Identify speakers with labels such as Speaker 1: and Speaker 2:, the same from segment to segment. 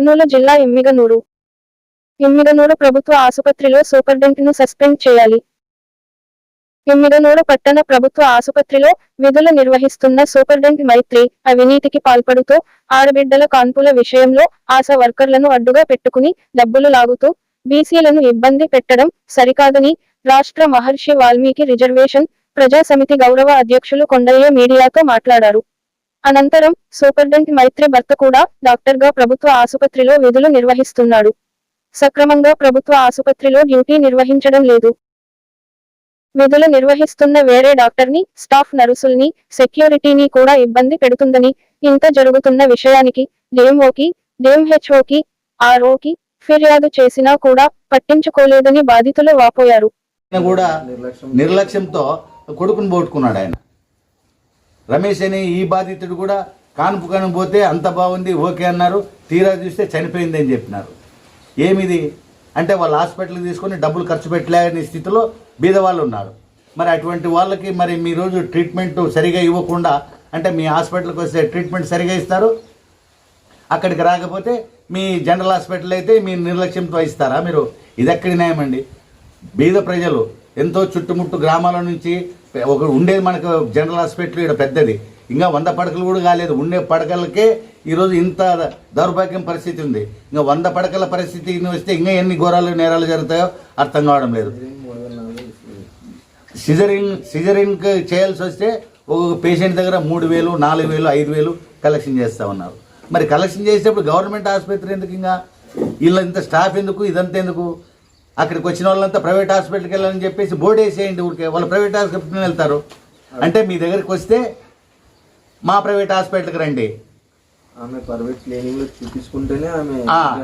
Speaker 1: కర్నూలు జిల్లా ఇమ్మిగనూరు ఇమ్మిగనూరు ప్రభుత్వ ఆసుపత్రిలో సూపరింటెండెంట్ను సస్పెండ్ చేయాలి. ఇమ్మిగనూరు పట్టణ ప్రభుత్వ ఆసుపత్రిలో విధులు నిర్వహిస్తున్న సూపరింటెండెంట్ మైత్రి అవినీతికి పాల్పడుతూ ఆడబిడ్డల కాన్పుల విషయంలో ఆశా వర్కర్లను అడ్డుగా పెట్టుకుని డబ్బులు లాగుతూ బీసీలను ఇబ్బంది పెట్టడం సరికాదని రాష్ట్ర మహర్షి వాల్మీకి రిజర్వేషన్ ప్రజా సమితి గౌరవ అధ్యక్షులు కొండయ్య మీడియాతో మాట్లాడారు. అనంతరం సూపర్డెంట్ మైత్రి భర్త కూడా డాక్టర్గా ప్రభుత్వ ఆసుపత్రిలో విధులు నిర్వహిస్తున్నాడు. సక్రమంగా ప్రభుత్వ ఆసుపత్రిలో డ్యూటీ నిర్వహించడం లేదు. విధులు నిర్వహిస్తున్న వేరే డాక్టర్ని స్టాఫ్ నర్సుల్ని సెక్యూరిటీని కూడా ఇబ్బంది పెడుతుందని ఇంత జరుగుతున్న విషయానికి డిఎంఓకి డిఎంహెచ్ఓకి ఆర్ఓకి ఫిర్యాదు చేసినా కూడా పట్టించుకోలేదని బాధితులు వాపోయారు.
Speaker 2: కూడా నిర్లక్ష్యంతో కొడుకుని పోగొట్టుకున్నాడు ఆయన. రమేష్ అనే ఈ బాధితుడు కూడా కానుపు కానిపోతే పోతే అంత బాగుంది ఓకే అన్నారు. తీరా చూస్తే చనిపోయింది అని చెప్పినారు. ఏమిది? అంటే వాళ్ళు హాస్పిటల్కి తీసుకొని డబ్బులు ఖర్చు పెట్టలేని స్థితిలో బీద వాళ్ళు ఉన్నారు. మరి అటువంటి వాళ్ళకి మరి మీ రోజు ట్రీట్మెంట్ సరిగా ఇవ్వకుండా అంటే మీ హాస్పిటల్కి వస్తే ట్రీట్మెంట్ సరిగా ఇస్తారు? అక్కడికి రాకపోతే మీ జనరల్ హాస్పిటల్ అయితే మీ నిర్లక్ష్యంతో ఇస్తారా మీరు? ఇది ఎక్కడి న్యాయం అండి బీద ప్రజలు ఎంతో చుట్టుముట్టు గ్రామాల నుంచి ఒక ఉండేది మనకు జనరల్ హాస్పిటల్ ఇక్కడ పెద్దది. ఇంకా వంద పడకలు కూడా కాలేదు. ఉండే పడకలకే ఈరోజు ఇంత దౌర్భాగ్యం పరిస్థితి ఉంది. ఇంకా వంద పడకల పరిస్థితి వస్తే ఇంకా ఎన్ని ఘోరాలు నేరాలు జరుగుతాయో అర్థం కావడం లేదు. సిజరింగ్ సిజరింగ్ చేయాల్సి వస్తే ఒక్కొక్క పేషెంట్ దగ్గర మూడు వేలు నాలుగు వేలు ఐదు వేలు కలెక్షన్ చేస్తూ ఉన్నారు. మరి కలెక్షన్ చేసేటప్పుడు గవర్నమెంట్ ఆసుపత్రి ఎందుకు ఇంకా? వీళ్ళ ఇంత స్టాఫ్ ఎందుకు? ఇదంతా ఎందుకు? అక్కడికి వచ్చిన వాళ్ళంతా ప్రైవేట్ హాస్పిటల్కి వెళ్ళాలని చెప్పేసి బోర్డు వేసేయండి ఊరికే. వాళ్ళు ప్రైవేట్ హాస్పిటల్కి వెళ్తారు. అంటే మీ దగ్గరికి వస్తే మా ప్రైవేట్ హాస్పిటల్కి రండి.
Speaker 3: ఆమె ప్రైవేట్ చూపించుకుంటేనే ఆమె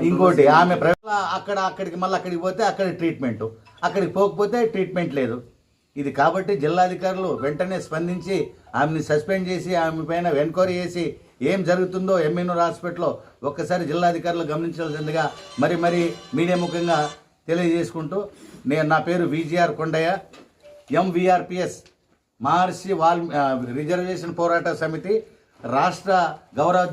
Speaker 2: ఇంకోటి ఆమె ప్రైవేట్ అక్కడ అక్కడికి మళ్ళీ అక్కడికి పోతే అక్కడ ట్రీట్మెంట్. అక్కడికి పోకపోతే ట్రీట్మెంట్ లేదు. ఇది కాబట్టి జిల్లాధికారులు వెంటనే స్పందించి ఆమెని సస్పెండ్ చేసి ఆమె పైన ఎంక్వైరీ చేసి ఏం జరుగుతుందో ఎంఎన్ఆర్ హాస్పిటల్లో ఒక్కసారి జిల్లాధికారులు గమనించాల్సిందిగా మరి మరి మీడియా ముఖంగా తెలియజేసుకుంటూ నేను నా పేరు విజిఆర్ కొండయ్య ఎంవిఆర్పిఎస్ మహర్షి వాల్ రిజర్వేషన్ పోరాట సమితి రాష్ట్ర గౌరవ